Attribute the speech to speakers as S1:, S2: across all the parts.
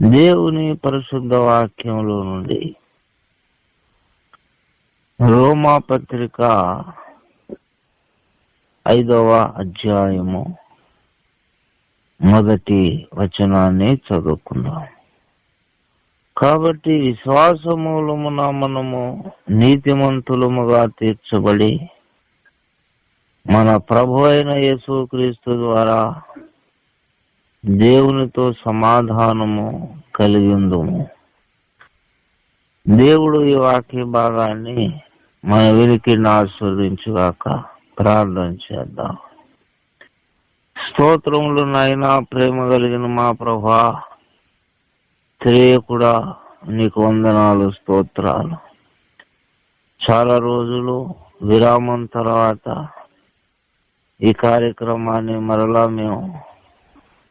S1: దేవుని పరిశుద్ధ వాక్యంలో నుండి రోమా పత్రిక ఐదవ అధ్యాయము మొదటి వచనాన్ని చదువుకుందాం. కాబట్టి విశ్వాసమూలమున మనము నీతిమంతులముగా తీర్చబడి మన ప్రభు అయిన యేసుక్రీస్తు ద్వారా దేవునితో సమాధానము కలిగి ఉందము దేవుడు ఈ వాక్య భాగాన్ని మన వినికి ఆస్వాదించుగాక ప్రార్థన చేద్దాం. స్తోత్రములు నాయన ప్రేమ కలిగిన మా ప్రభా తెలియకుండా నీకు వందనాలు స్తోత్రాలు. చాలా రోజులు విరామం తర్వాత ఈ కార్యక్రమాన్ని మరలా మేము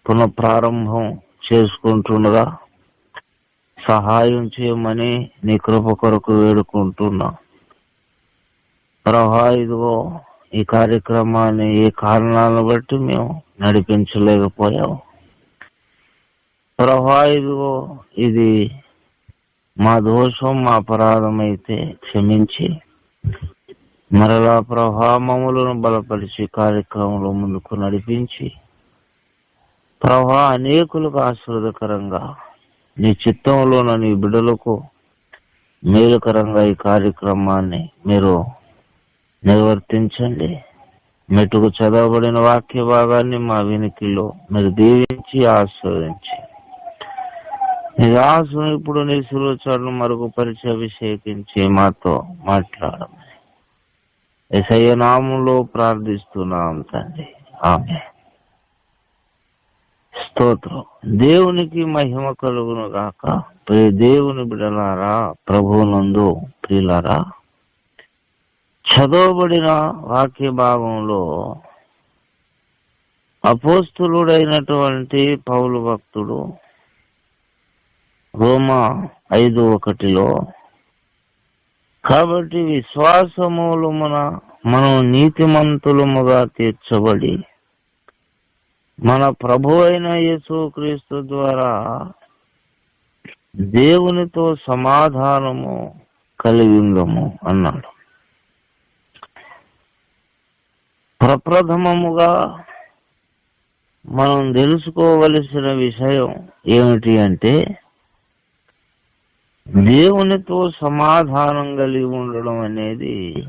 S1: పునఃప్రారంభం చేసుకుంటుండగా సహాయం చేయమని నీ కృప కొరకు వేడుకుంటున్నా. ప్రభా ఇదిగో ఈ కార్యక్రమాన్ని ఏ కారణాలను బట్టి మేము నడిపించలేకపోయాము ప్రభా ఇదిగో ఇది మా దోషం మా అపరాధం అయితే క్షమించి మరలా ప్రభావములను బలపరిచి కార్యక్రమంలో ముందుకు నడిపించి ప్రభా అనేకులకు ఆశీర్వదకరంగా. నీ చిత్తంలోన నీ బిడ్డలకు మేలుకరంగా ఈ కార్యక్రమాన్ని మీరు నిర్వర్తించండి. మెటుకు చదవబడిన వాక్య భాగాన్ని మా వినికిలో మీరు దీవించి ఆస్వాదించి నీ దాసుని ఇప్పుడు నీ సులోచనలు మరుగుపరిచి అభిషేకించి మాతో మాట్లాడమని. ఎసయ్య నామంలో ప్రార్థిస్తున్నాం తండ్రి. ఆమె స్తోత్రం. దేవునికి మహిమ కలుగును గాక. ప్రియ దేవుని బిడలారా ప్రభునందు ప్రియులారా చదవబడిన వాక్య భాగంలో అపోస్తులుడైనటువంటి పౌలు భక్తుడు రోమా ఐదు ఒకటిలో కాబట్టి విశ్వాసమూలమున మనం నీతిమంతులముగా తీర్చబడి మన ప్రభు అయిన యేసుక్రీస్తు ద్వారా దేవునితో సమాధానము కలిగి ఉందము అన్నాడు. ప్రప్రథమముగా మనం తెలుసుకోవలసిన విషయం ఏమిటి అంటే దేవునితో సమాధానం కలిగి ఉండడం అనేది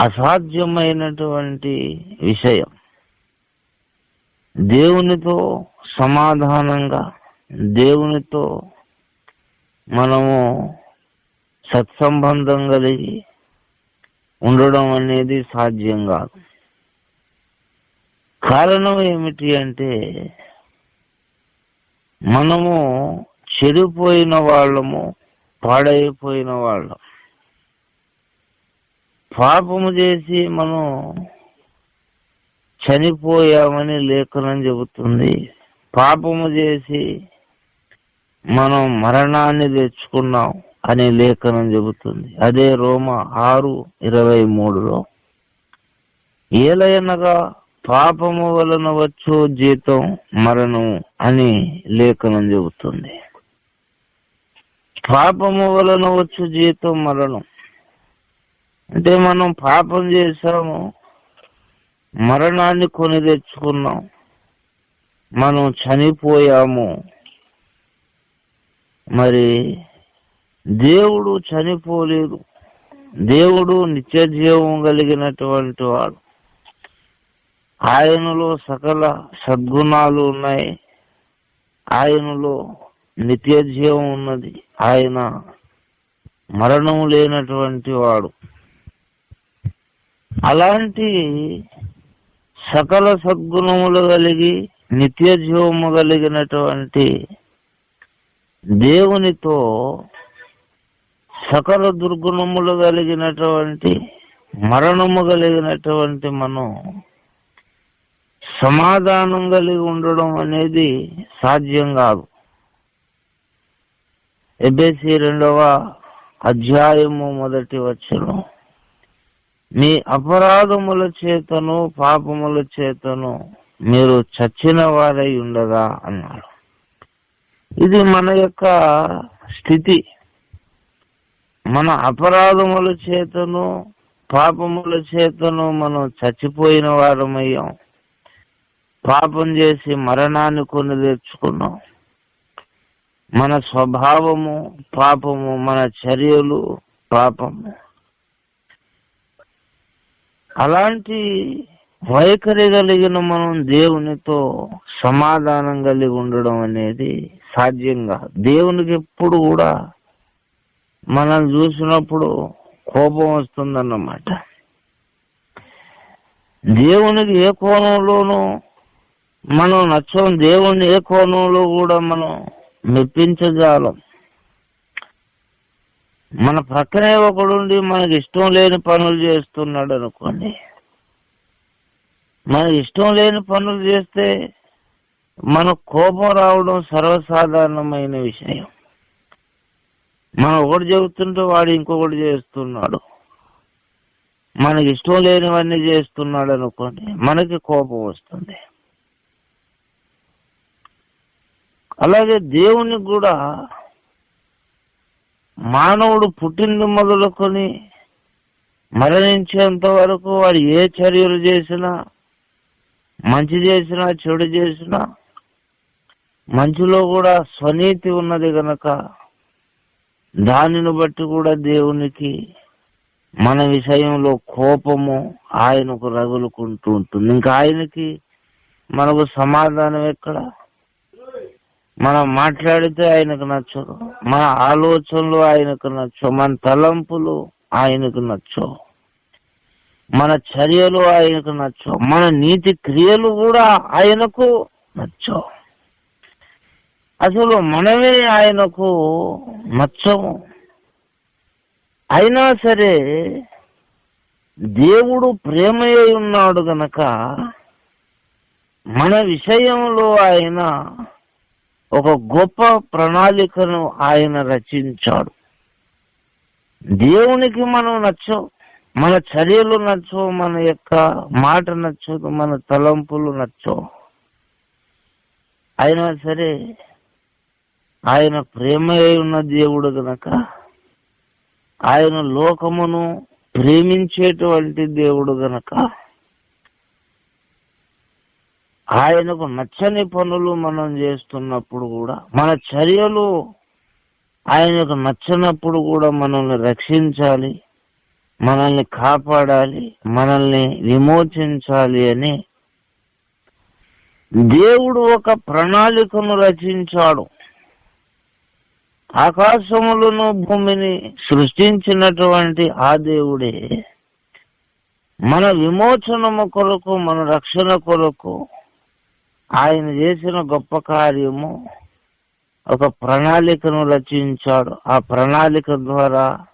S1: అసాధ్యమైనటువంటి విషయం. దేవునితో సమాధానంగా దేవునితో మనము సత్సంబంధం కలిగి ఉండడం అనేది సాధ్యం కాదు. కారణం ఏమిటి అంటే మనము చెడిపోయిన వాళ్ళము పాడైపోయిన వాళ్ళం. పాపము చేసి మనం చనిపోయామని లేఖనం చెబుతుంది. పాపము చేసి మనం మరణాన్ని తెచ్చుకున్నాం అని లేఖనం చెబుతుంది. అదే రోమ ఆరు ఇరవై మూడులో. ఏలయనగా పాపము వలన వచ్చు జీతం మరణం అని లేఖనం చెబుతుంది. పాపము వలన వచ్చు జీతం మరణం. అంటే మనం పాపం చేశాము మరణాన్ని కొని తెచ్చుకున్నాం. మనం చనిపోయాము. మరి దేవుడు చనిపోలేదు. దేవుడు నిత్య జీవం కలిగినటువంటి వాడు. ఆయనలో సకల సద్గుణాలు ఉన్నాయి. ఆయనలో నిత్య జీవం ఉన్నది. ఆయన మరణం లేనటువంటి వాడు. అలాంటి సకల సద్గుణములు కలిగి నిత్య జీవము కలిగినటువంటి దేవునితో సకల దుర్గుణములు కలిగినటువంటి మరణము కలిగినటువంటి మనం సమాధానం కలిగి ఉండడం అనేది సాధ్యం కాదు. ఎబేసి రెండవ అధ్యాయము మొదటి వచ్చను మీ అపరాధముల చేతను పాపముల చేతను మీరు చచ్చిన వారై ఉండగా అన్నాడు. ఇది మన యొక్క స్థితి. మన అపరాధముల చేతను పాపముల చేతను మనం చచ్చిపోయిన వారమయ్యాం. పాపం చేసి మరణాన్ని కొని తెచ్చుకున్నాం. మన స్వభావము పాపము మన చర్యలు పాపము. అలాంటి వైఖరి కలిగిన మనం దేవునితో సమాధానం కలిగి ఉండడం అనేది సాధ్యంగా దేవునికి ఎప్పుడు కూడా మనం చూసినప్పుడు కోపం వస్తుందన్నమాట. దేవునికి ఏ కోణంలోనూ మనం నచ్చం దేవుణ్ణి ఏ కోణంలో కూడా మనం మెప్పించజాలం మన ప్రక్కనే ఒకడుండి మనకి ఇష్టం లేని పనులు చేస్తున్నాడు అనుకోండి. మనకి ఇష్టం లేని పనులు చేస్తే మనకు కోపం రావడం సర్వసాధారణమైన విషయం. మనం ఒకటి చెబుతుంటే వాడు ఇంకొకటి చేస్తున్నాడు. మనకి ఇష్టం లేనివన్నీ చేస్తున్నాడు అనుకోండి మనకి కోపం వస్తుంది. అలాగే దేవునికి కూడా మానవుడు పుట్టింది మొదలుకొని మరణించేంత వరకు వాడు ఏ చర్యలు చేసినా మంచి చేసినా చెడు చేసినా మంచిలో కూడా స్వనీతి ఉన్నది గనక దానిని బట్టి కూడా దేవునికి మన విషయంలో కోపము ఆయనకు రగులుకుంటూ ఉంటుంది. ఇంకా ఆయనకి మనకు సమాధానం ఎక్కడ? మనం మాట్లాడితే ఆయనకు నచ్చదు. మన ఆలోచనలు ఆయనకు నచ్చవు. మన తలంపులు ఆయనకు నచ్చవు. మన చర్యలు ఆయనకు నచ్చవు. మన నీతి క్రియలు కూడా ఆయనకు నచ్చవు. అసలు మనమే ఆయనకు నచ్చము. అయినా సరే దేవుడు ప్రేమయ్య ఉన్నాడు గనక మన విషయంలో ఆయన ఒక గొప్ప ప్రణాళికను ఆయన రచించాడు. దేవునికి మనం నచ్చవు మన చర్యలు నచ్చవు మన యొక్క మాట నచ్చదు మన తలంపులు నచ్చవు. అయినా సరే ఆయన ప్రేమ ఉన్న దేవుడు గనక ఆయన లోకమును ప్రేమించేటువంటి దేవుడు గనక ఆయనకు నచ్చని పనులు మనం చేస్తున్నప్పుడు కూడా మన చర్యలు ఆయనకు నచ్చినప్పుడు కూడా మనల్ని రక్షించాలి మనల్ని కాపాడాలి మనల్ని విమోచించాలి అని దేవుడు ఒక ప్రణాళికను రచించాడు. ఆకాశములను భూమిని సృష్టించినటువంటి ఆ దేవుడే మన విమోచనము కొరకు మన రక్షణ కొరకు ఆయన చేసిన గొప్ప కార్యము ఒక ప్రణాళికను రచించాడు. ఆ ప్రణాళిక ద్వారా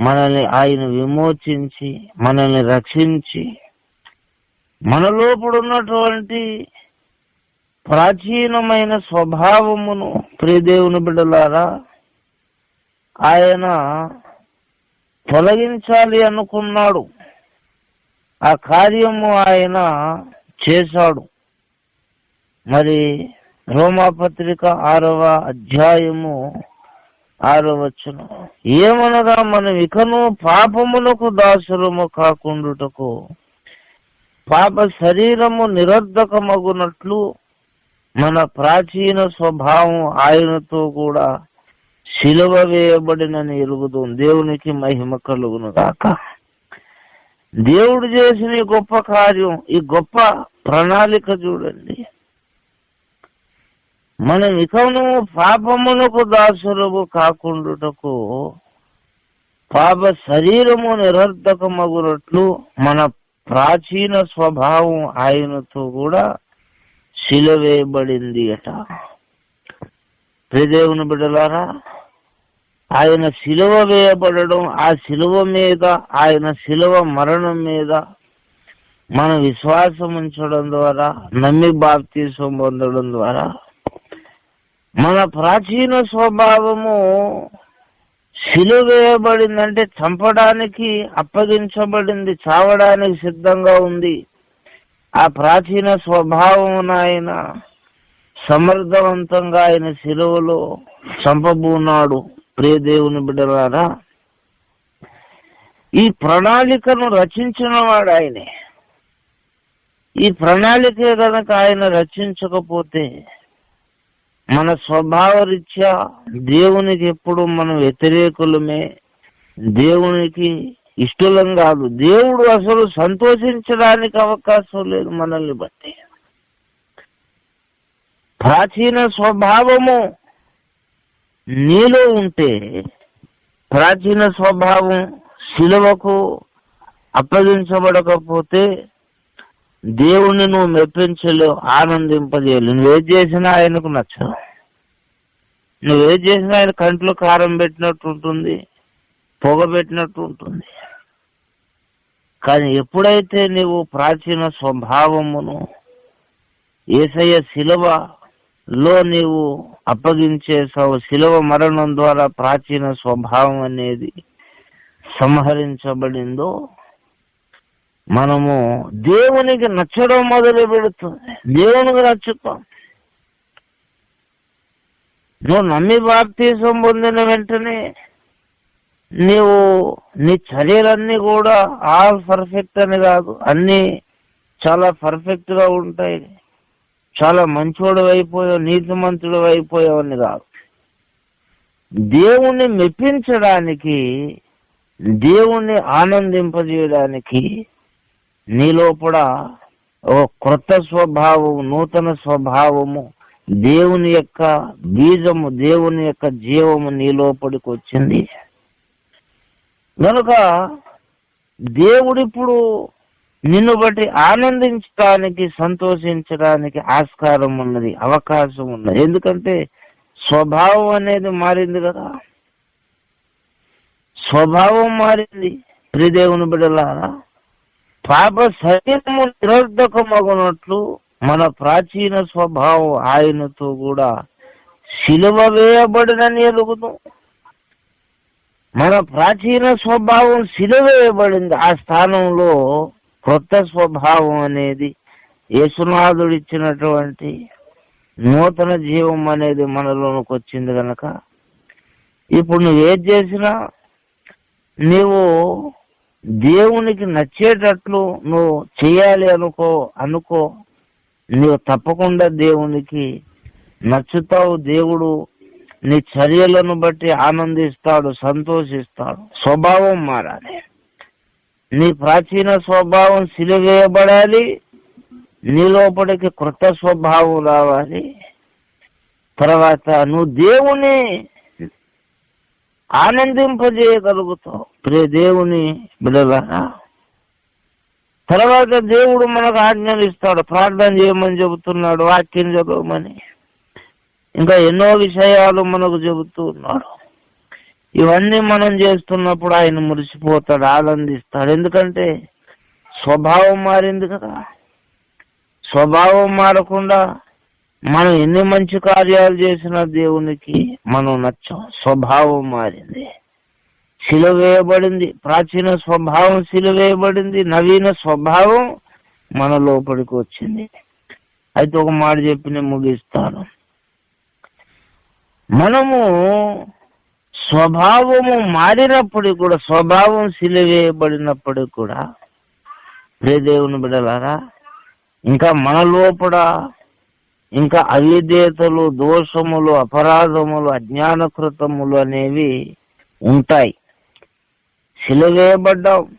S1: మనల్ని ఆయన విమోచించి మనల్ని రక్షించి మన లోపడున్నటువంటి ప్రాచీనమైన స్వభావమును ప్రియదేవుని బిడ్డలారా ఆయన తొలగించాలి అనుకున్నాడు. ఆ కార్యము ఆయన చేశాడు. మరి రోమాపత్రిక ఆరవ అధ్యాయము ఆరవ వచ్చును ఏమనగా మనం ఇకను పాపమునకు దాసులము కాకుండుటకు పాప శరీరము నిరర్ధకమగునట్లు మన ప్రాచీన స్వభావం ఆయనతో కూడా శిలువ వేయబడినని ఎరుగుదు. దేవునికి మహిమ కలుగును గాక. దేవుడు చేసిన ఈ గొప్ప కార్యం ఈ గొప్ప ప్రణాళిక చూడండి. మనం ఇకను పాపమునకు దాసులము కాకుండుటకు పాప శరీరము నిరర్ధకమగునట్లు మన ప్రాచీన స్వభావం ఆయనతో కూడా సిలువేయబడింది అట. ప్రదేవుని బిడ్డలారా ఆయన సిలువ వేయబడడం ఆ సిలువ మీద ఆయన సిలువ మరణం మీద మన విశ్వాసం ఉంచడం ద్వారా నమ్మి బాప్తీసం పొందడం ద్వారా మన ప్రాచీన స్వభావము సిలువేయబడిందంటే చంపడానికి అప్పగించబడింది చావడానికి సిద్ధంగా ఉంది. ఆ ప్రాచీన స్వభావం ఆయన సమర్థవంతంగా ఆయన శిలువలో చంపబూనాడు. ప్రియదేవుని బిడ్డలారా ఈ ప్రణాళికను రచించిన వాడు ఆయనే. ఈ ప్రణాళిక కనుక ఆయన రచించకపోతే మన స్వభావ రీత్యా దేవునికి ఎప్పుడు మనం వ్యతిరేకులమే దేవునికి ఇష్టలం కాదు. దేవుడు అసలు సంతోషించడానికి అవకాశం లేదు మనల్ని బట్టి. ప్రాచీన స్వభావము నీలో ఉంటే ప్రాచీన స్వభావం శిలువకు అప్పగించబడకపోతే దేవుణ్ణి నువ్వు మెప్పించలేవు ఆనందింపజేయలేవు. నువ్వేది చేసినా ఆయనకు నచ్చదు. నువ్వేది చేసినా ఆయన కంట్లో కారం పెట్టినట్టు ఉంటుంది పొగ పెట్టినట్టు ఉంటుంది. కానీ ఎప్పుడైతే నీవు ప్రాచీన స్వభావమును ఏసయ్య శిలువలో నీవు అప్పగించేసావు శిలువ మరణం ద్వారా ప్రాచీన స్వభావం అనేది సంహరించబడిందో మనము దేవునికి నచ్చడం మొదలు పెడుతుంది. దేవునికి నచ్చుతాం. నువ్వు నమ్మి బాప్తీసం పొందిన వెంటనే నీవు నీ చర్యలన్నీ కూడా ఆల్ పర్ఫెక్ట్ అని కాదు. అన్నీ చాలా పర్ఫెక్ట్గా ఉంటాయి. చాలా మంచోడు అయిపోయావు నీతిమంతుడు అయిపోయావు అని కాదు. దేవుణ్ణి మెప్పించడానికి దేవుణ్ణి ఆనందింపజేయడానికి నీలో కూడా ఓ క్రొత్త స్వభావం నూతన స్వభావము దేవుని యొక్క బీజము దేవుని యొక్క జీవము నీలోపడికి వచ్చింది. కనుక దేవుడిప్పుడు నిన్ను బట్టి ఆనందించడానికి సంతోషించడానికి ఆస్కారం ఉన్నది అవకాశం ఉన్నది. ఎందుకంటే స్వభావం అనేది మారింది కదా. స్వభావం మారింది. శ్రీదేవుని బిడ్డలారా పాప శరీరము నిరర్ధకమగునట్లు మన ప్రాచీన స్వభావం ఆయనతో కూడా శిలువ వేయబడినని ఎరుగుతాం మన ప్రాచీన స్వభావం సిలువ వేయబడింది. ఆ స్థానంలో కొత్త స్వభావం అనేది యేసునాథుడు ఇచ్చినటువంటి నూతన జీవం అనేది మనలోనికి వచ్చింది కనుక ఇప్పుడు నువ్వు చేసినా నీవు దేవునికి నచ్చేటట్లు నువ్వు చేయాలి అనుకో అనుకో. నువ్వు తప్పకుండా దేవునికి నచ్చుతావు. దేవుడు నీ చర్యలను బట్టి ఆనందిస్తాడు సంతోషిస్తాడు. స్వభావం మారాలి. నీ ప్రాచీన స్వభావం సిలివేయబడాలి. నీ లోపలికి కృత స్వభావం రావాలి. తర్వాత నువ్వు దేవుని ఆనందింపజేయగలుగుతావు. ప్రే దేవుని బిడలారా తర్వాత దేవుడు మనకు ఆజ్ఞలు ఇస్తాడు. ప్రార్థన చేయమని చెబుతున్నాడు వాక్యం చదవమని. ఇంకా ఎన్నో విషయాలు మనకు చెబుతూ ఉన్నాడు. ఇవన్నీ మనం చేస్తున్నప్పుడు ఆయన మురిసిపోతాడు ఆనందిస్తాడు. ఎందుకంటే స్వభావం మారింది కదా. స్వభావం మారకుండా మనం ఎన్ని మంచి కార్యాలు చేసినా దేవునికి మనం నచ్చం. స్వభావం మారింది. సిలువేయబడింది ప్రాచీన స్వభావం సిలువేయబడింది నవీన స్వభావం మన లోపలికి వచ్చింది. అయితే ఒక మాట చెప్పి నేను ముగిస్తాను. మనము స్వభావము మారినప్పటికి కూడా స్వభావం సిలివేయబడినప్పటికి కూడా ప్రే దేవుని బిడలారా ఇంకా మన లోపల ఇంకా అవిధేతలు దోషములు అపరాధములు అజ్ఞానకృతములు అనేవి ఉంటాయి. శిలవేయబడ్డం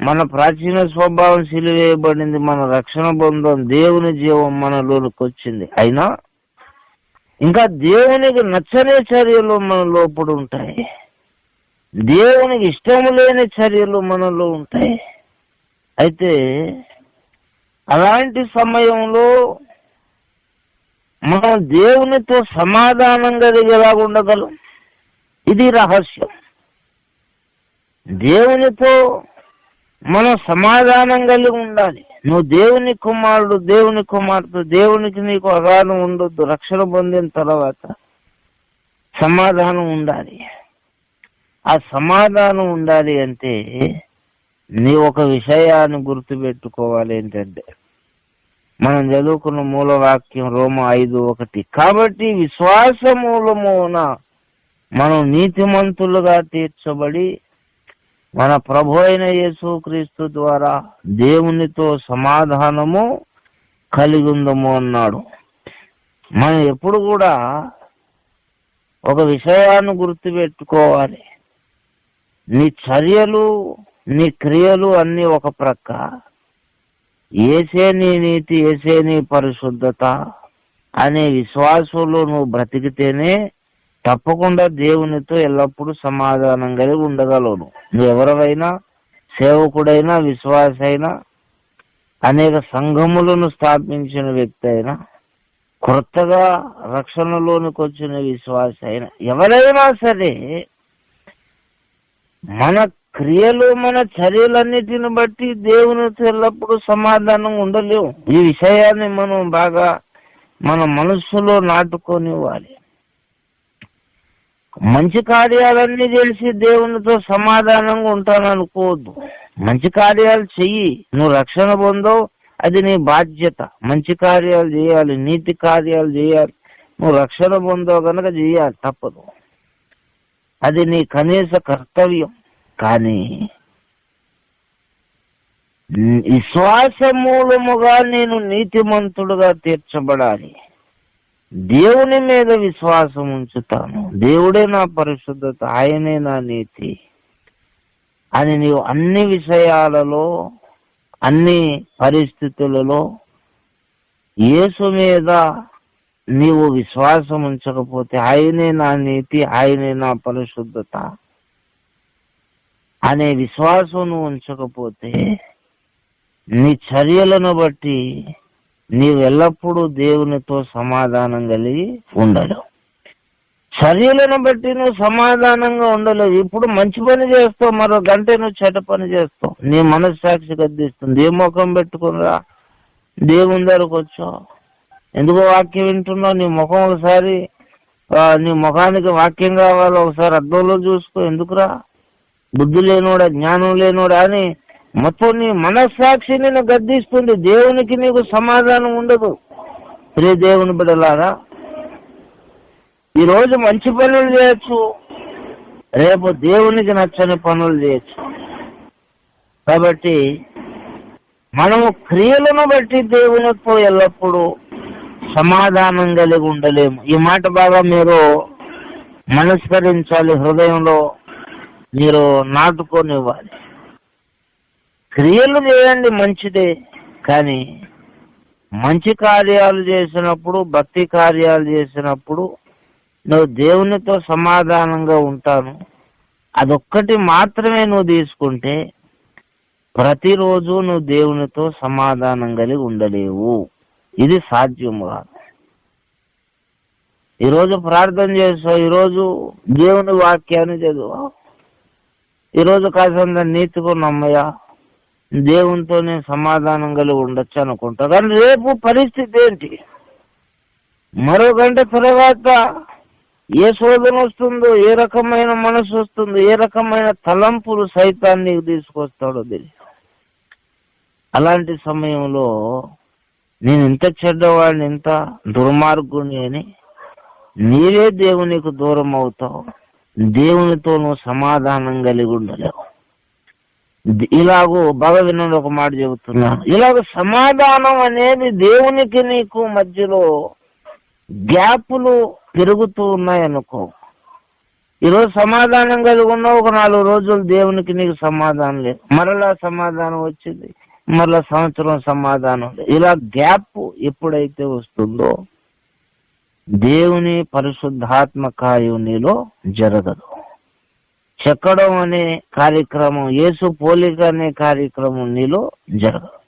S1: మన ప్రాచీన స్వభావం సిలువేయబడింది మన రక్షణ బంధం దేవుని జీవం మనలోకి వచ్చింది అయినా ఇంకా దేవునికి నచ్చని చర్యలు మన లోపల ఉంటాయి. దేవునికి ఇష్టం లేని చర్యలు మనలో ఉంటాయి. అయితే అలాంటి సమయంలో మనం దేవునితో సమాధానం దిగేలాగా ఉండగలం? ఇది రహస్యం. దేవునితో మనం సమాధానం కలిగి ఉండాలి? నువ్వు దేవుని కుమారుడు దేవుని కుమార్తె దేవునికి నీకు అగాధం ఉండొద్దు. రక్షణ పొందిన తర్వాత సమాధానం ఉండాలి. ఆ సమాధానం ఉండాలి అంటే నీ ఒక విషయాన్ని గుర్తుపెట్టుకోవాలి ఏంటంటే మనం చదువుకున్న మూల వాక్యం రోమ ఐదు ఒకటి. కాబట్టి విశ్వాస మూలమున మనం నీతిమంతులుగా తీర్చబడి మన ప్రభు అయిన యేసుక్రీస్తు ద్వారా దేవునితో సమాధానము కలిగి ఉందము అన్నాడు. మనం ఎప్పుడు కూడా ఒక విషయాన్ని గుర్తుపెట్టుకోవాలి. నీ చర్యలు నీ క్రియలు అన్ని ఒక ప్రక్క. ఏసే నీ నీతి ఏసే నీ పరిశుద్ధత అనే విశ్వాసంలో నువ్వు బ్రతికితేనే తప్పకుండా దేవునితో ఎల్లప్పుడూ సమాధానం కలిగి ఉండగలవు నువ్వు ఎవరైనా సేవకుడైనా విశ్వాస అయినా అనేక సంఘములను స్థాపించిన వ్యక్తి అయినా కొత్తగా రక్షణలోనికి వచ్చిన విశ్వాస అయినా ఎవరైనా సరే మన క్రియలు మన చర్యలన్నిటిని బట్టి దేవునితో ఎల్లప్పుడూ సమాధానం ఉండలేవు. ఈ విషయాన్ని మనం బాగా మన మనస్సులో నాటుకొనివ్వాలి. మంచి కార్యాలన్నీ తెలిసి దేవునితో సమాధానంగా ఉంటాననుకోవద్దు. మంచి కార్యాలు చెయ్యి. నువ్వు రక్షణ పొందవు. అది నీ బాధ్యత. మంచి కార్యాలు చేయాలి. నీతి కార్యాలు చేయాలి. నువ్వు రక్షణ పొందవు కనుక చేయాలి. తప్పదు. అది నీ కనీస కర్తవ్యం. కానీ విశ్వాస మూలముగా నేను నీతిమంతుడుగా తీర్చబడాలి. దేవుని మీద విశ్వాసం ఉంచుతాను. దేవుడే నా పరిశుద్ధత ఆయనే నా నీతి అని నీవు అన్ని విషయాలలో అన్ని పరిస్థితులలో యేసు మీద నీవు విశ్వాసం ఉంచకపోతే ఆయనే నా నీతి ఆయనే నా పరిశుద్ధత. అనే విశ్వాసం నువ్వు ఉంచకపోతే నీ చర్యలను బట్టి నీవు ఎల్లప్పుడూ దేవునితో సమాధానం కలిగి ఉండలేవు. చర్యలను బట్టి నువ్వు సమాధానంగా ఉండలేవు. ఇప్పుడు మంచి పని చేస్తావు మరో గంట నువ్వు చెడ్డ పని చేస్తావు. నీ మనస్సాక్షి గద్దిస్తుంది. ఏ ముఖం పెట్టుకునిరా? దేవుని దగ్గరకు వచ్చావు. ఎందుకో వాక్యం వింటున్నావు? నీ ముఖం ఒకసారి నీ ముఖానికి వాక్యం కావాలి ఒకసారి అద్దంలో చూసుకో. ఎందుకురా? బుద్ధి లేనోడా జ్ఞానం లేనోడా అని మొత్తం నీ మనస్సాక్షి నేను గద్దిస్తుంది. దేవునికి నీకు సమాధానం ఉండదు. ప్రియ దేవుని బిడలారా ఈరోజు మంచి పనులు చేయొచ్చు రేపు దేవునికి నచ్చని పనులు చేయొచ్చు. కాబట్టి మనము క్రియలను బట్టి దేవునితో ఎల్లప్పుడూ సమాధానం కలిగి ఉండలేము. ఈ మాట బాగా మీరు మనస్కరించాలి హృదయంలో. మీరు నాటుకొనివ్వాలి. క్రియలు చేయండి మంచిదే కానీ మంచి కార్యాలు చేసినప్పుడు భక్తి కార్యాలు చేసినప్పుడు నువ్వు దేవునితో సమాధానంగా ఉంటాను. అదొక్కటి మాత్రమే నువ్వు తీసుకుంటే ప్రతిరోజు నువ్వు దేవునితో సమాధానం కలిగి ఉండలేవు. ఇది సాధ్యం కాదు. ఈరోజు ప్రార్థన చేసావు ఈరోజు దేవుని వాక్యాన్ని చదువు ఈరోజు కాసంత నీతిగా నమ్మయ్యా. దేవునితో నేను సమాధానం కలిగి ఉండొచ్చు అనుకుంటా. కానీ రేపు పరిస్థితి ఏంటి? మరో గంట తర్వాత ఏ శోధన వస్తుందో ఏ రకమైన మనసు వస్తుందో ఏ రకమైన తలంపులు సైతాన్ని తీసుకొస్తాడో తెలియదు. అలాంటి సమయంలో నేను ఇంత చెడ్డవాడిని ఇంత దుర్మార్గుని అని నీవే దేవునికి దూరం అవుతావు. దేవునితోనూ సమాధానం కలిగి ఉండలేవు. ఇలాగో భగవినుడు ఒక మాట చెబుతున్నాను ఇలాగ సమాధానం అనేది దేవునికి నీకు మధ్యలో గ్యాపులు పెరుగుతూ ఉన్నాయనుకో ఈరోజు సమాధానం కలిగి ఉన్నావు ఒక నాలుగు రోజులు దేవునికి నీకు సమాధానం లేదు. మరలా సమాధానం వచ్చింది మరలా సంవత్సరం సమాధానం లేదు. ఇలా గ్యాప్ ఎప్పుడైతే వస్తుందో దేవుని పరిశుద్ధాత్మ కార్యం నీలో జరగదు. చెక్కడం అనే కార్యక్రమం యేసు పోలిక అనే కార్యక్రమం నీలో జరగదు.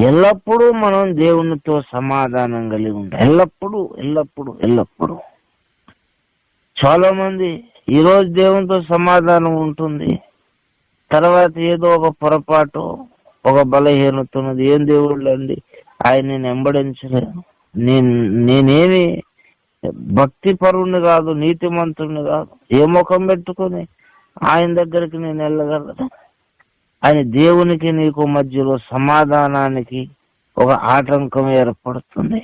S1: ఎల్లప్పుడూ మనం దేవునితో సమాధానం కలిగి ఉంటాం ఎల్లప్పుడూ ఎల్లప్పుడూ ఎల్లప్పుడూ. చాలా మంది ఈరోజు దేవునితో సమాధానం ఉంటుంది. తర్వాత ఏదో ఒక పొరపాటు ఒక బలహీనత ఉన్నది. ఏం దేవుళ్ళు అండి? ఆయన నేను వెంబడించలేను. నేనేమి భక్తి పరువుని కాదు నీతిమంతుణ్ణి కాదు ఏ ముఖం పెట్టుకొని ఆయన దగ్గరికి నేను వెళ్ళగలను. అని దేవునికి నీకు మధ్యలో సమాధానానికి ఒక ఆటంకం ఏర్పడుతుంది.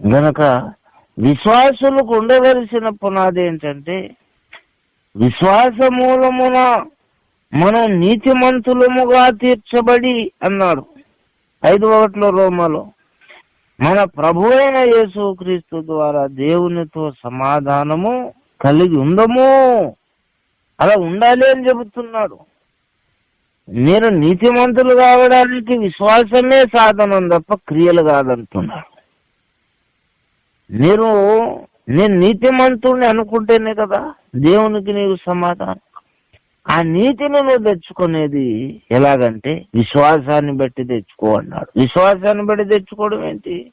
S1: గనక విశ్వాసులకు ఉండవలసిన పునాది ఏంటంటే విశ్వాస మూలమున మనం నీతిమంతులముగా తీర్చబడి అన్నాడు. ఐదు ఒకటిలో రోమలో మన ప్రభు అయిన యేసుక్రీస్తు ద్వారా దేవునితో సమాధానము కలిగి ఉండము అలా ఉండాలి అని చెబుతున్నాడు. మీరు నీతిమంతులు కావడానికి విశ్వాసమే సాధనం తప్ప క్రియలు కాదంటున్నాడు. మీరు నేను నీతిమంతుడిని అనుకుంటేనే కదా దేవునికి నీకు సమాధానం. ఆ నీతిని నువ్వు తెచ్చుకునేది ఎలాగంటే విశ్వాసాన్ని బట్టి తెచ్చుకో అన్నాడు. విశ్వాసాన్ని బట్టి తెచ్చుకోవడం ఏంటి?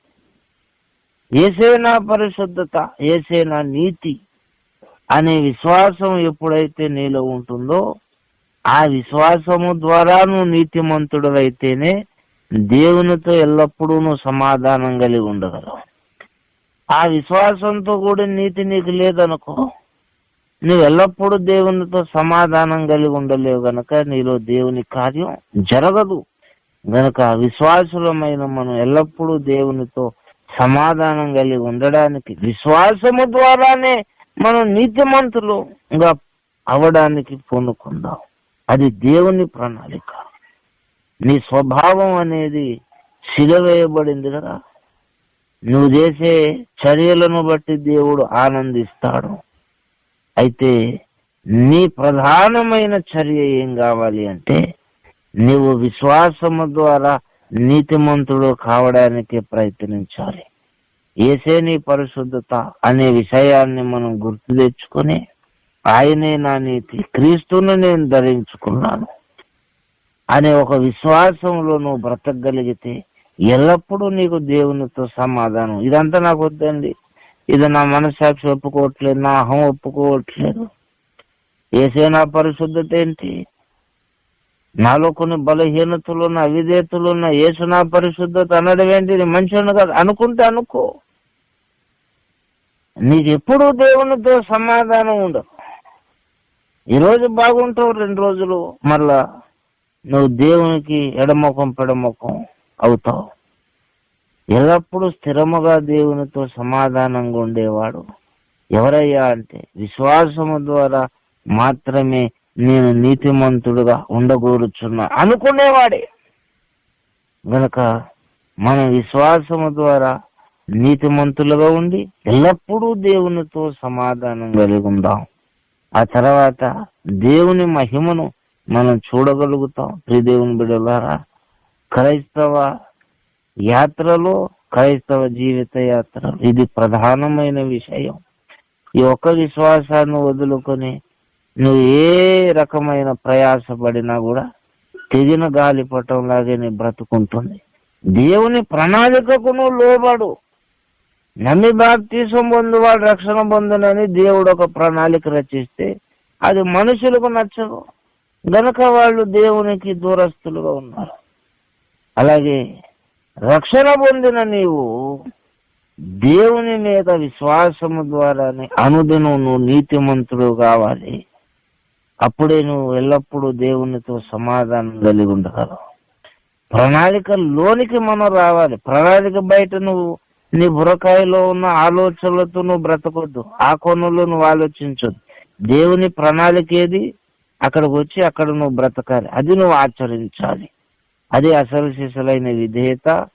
S1: ఏసేనా పరిశుద్ధత ఏసేనా నీతి అనే విశ్వాసం ఎప్పుడైతే నీలో ఉంటుందో ఆ విశ్వాసము ద్వారా నువ్వు నీతిమంతుడు అయితేనే దేవునితో ఎల్లప్పుడూ నువ్వు సమాధానం కలిగి ఉండగలవు. ఆ విశ్వాసంతో కూడా నీతి నీకు లేదనుకో నువ్వు ఎల్లప్పుడూ దేవునితో సమాధానం కలిగి ఉండలేవు గనక నీలో దేవుని కార్యం జరగదు. గనక విశ్వాసులమైన మనం ఎల్లప్పుడూ దేవునితో సమాధానం కలిగి ఉండడానికి విశ్వాసము ద్వారానే మనం నీతిమంతులుగా అవడానికి పూనుకుందాం. అది దేవుని ప్రణాళిక. నీ స్వభావం అనేది సిలవేయబడింది కదా. నువ్వు చేసే చర్యలను బట్టి దేవుడు ఆనందిస్తాడు. అయితే నీ ప్రధానమైన చర్య ఏం కావాలి అంటే నీవు విశ్వాసము ద్వారా నీతిమంతుడు కావడానికి ప్రయత్నించాలి. ఏసే నీ పరిశుద్ధత అనే విషయాన్ని మనం గుర్తు తెచ్చుకొని ఆయనే నా నీతి క్రీస్తును నేను ధరించుకున్నాను అనే ఒక విశ్వాసంలో నువ్వు బ్రతకగలిగితే ఎల్లప్పుడూ నీకు దేవునితో సమాధానం. ఇదంతా నాకు వద్దండి. ఇది నా మనస్సాక్షి ఒప్పుకోవట్లేదు నా అహం ఒప్పుకోవట్లేదు. ఏసే నా పరిశుద్ధత ఏంటి? నాలో కొన్ని బలహీనతలు ఉన్న అవిధేతలు ఉన్న ఏసు నా పరిశుద్ధత అనడం ఏంటి? నేను మంచిగా కాదు. అనుకుంటే అనుకో. నీకు ఎప్పుడూ దేవునితో సమాధానం ఉండదు. ఈరోజు బాగుంటావు రెండు రోజులు. మళ్ళా నువ్వు దేవునికి ఎడమొఖం పెడముఖం అవుతావు. ఎల్లప్పుడూ స్థిరముగా దేవునితో సమాధానంగా ఉండేవాడు. ఎవరయ్యా అంటే విశ్వాసము ద్వారా మాత్రమే నేను నీతిమంతుడుగా ఉండగోరుచున్నా అనుకునేవాడే. గనక మన విశ్వాసము ద్వారా నీతిమంతులుగా ఉండి ఎల్లప్పుడూ దేవునితో సమాధానం కలిగి ఉందాం. ఆ తర్వాత దేవుని మహిమను మనం చూడగలుగుతాం. ప్రియ దేవుని బిడ్డలారా క్రైస్తవ యాత్రలో క్రైస్తవ జీవిత యాత్ర. ఇది ప్రధానమైన విషయం. ఈ ఒక్క విశ్వాసాన్ని వదులుకొని నువ్వు ఏ రకమైన ప్రయాసపడినా కూడా తెగిన గాలిపటం లాగే నీ బ్రతుకుంటుంది. దేవుని ప్రణాళికకు నువ్వు లోబడు. నమ్మి బాప్తీసం పొందువాడు రక్షణ పొందునని దేవుడు ఒక ప్రణాళిక రచిస్తే అది మనుషులకు నచ్చదు. గనక వాళ్ళు దేవునికి దూరస్తులుగా ఉన్నారు. అలాగే రక్షణ పొందిన నీవు దేవుని మీద విశ్వాసము ద్వారానే అనుదినం నువ్వు నీతిమంతుడు కావాలి. అప్పుడే నువ్వు ఎల్లప్పుడూ దేవునితో సమాధానం కలిగి ఉండగలవు. ప్రణాళిక లోనికి మనం రావాలి. ప్రణాళిక బయట నువ్వు నీ బురకాయలో ఉన్న ఆలోచనలతో నువ్వు బ్రతకొద్దు. ఆ కొనుల్లో నువ్వు ఆలోచించొద్దు. దేవుని ప్రణాళిక ఏది? అక్కడికి వచ్చి అక్కడ నువ్వు బ్రతకాలి. అది నువ్వు ఆచరించాలి. అది అసలు సిసలైన విధేయత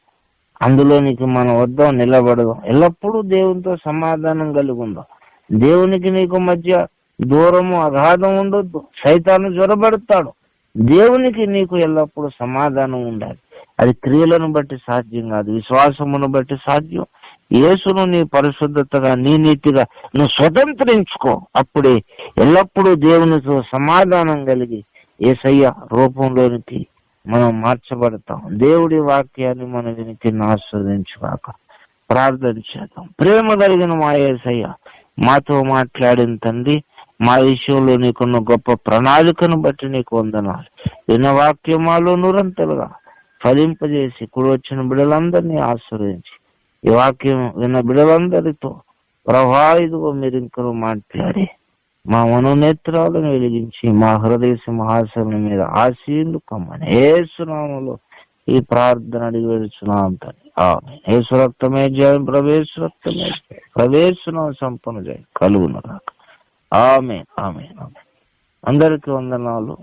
S1: అందులోనికి మనం వద్దాం నిలబడదాం. ఎల్లప్పుడూ దేవునితో సమాధానం కలుగుందాం. దేవునికి నీకు మధ్య దూరము అగాధం ఉండొద్దు. సైతాను జ్వరబడతాడు దేవునికి నీకు ఎల్లప్పుడూ సమాధానం ఉండాలి. అది క్రియలను బట్టి సాధ్యం కాదు. విశ్వాసమును బట్టి సాధ్యం. యేసును నీ పరిశుద్ధతగా నీ నీతిగా నువ్వు స్వతంత్రించుకో. అప్పుడే ఎల్లప్పుడూ దేవునితో సమాధానం కలిగి ఏసయ్య రూపంలోనికి మనం మార్చబడతాం. దేవుడి వాక్యాన్ని మన వినికి ఆస్వాదించుగాక ప్రార్థన చేద్దాం. ప్రేమ కలిగిన మా ఏసయ్య మాతో మాట్లాడిన తండ్రి మా విషయంలో నీకున్న గొప్ప ప్రణాళికను బట్టి నీకు వందనాలు. విన్న వాక్యం మాలో నిరంతరుగా ఫలింపజేసి కుడి వచ్చిన బిడలందరినీ ఆశ్రయించి ఈ వాక్యం విన్న బిడలందరితో ప్రభా మీరు ఇంకను మాట్లాడి మా మనోనేత్రాలను వెలిగించి మా హృదయ సింహాసనం మీద ఆశీర్లు కమ్మని ఏసునామలో ఈ ప్రార్థన అడిగి వెళ్తున్నాం తండ్రి. ఆమె రక్తమే జయం ప్రవేశ రక్తమే జయం. ప్రవేశనం సంపన్న జయం కలుగును రాక ఆమె ఆమె ఆమె అందరికి వందనాలు.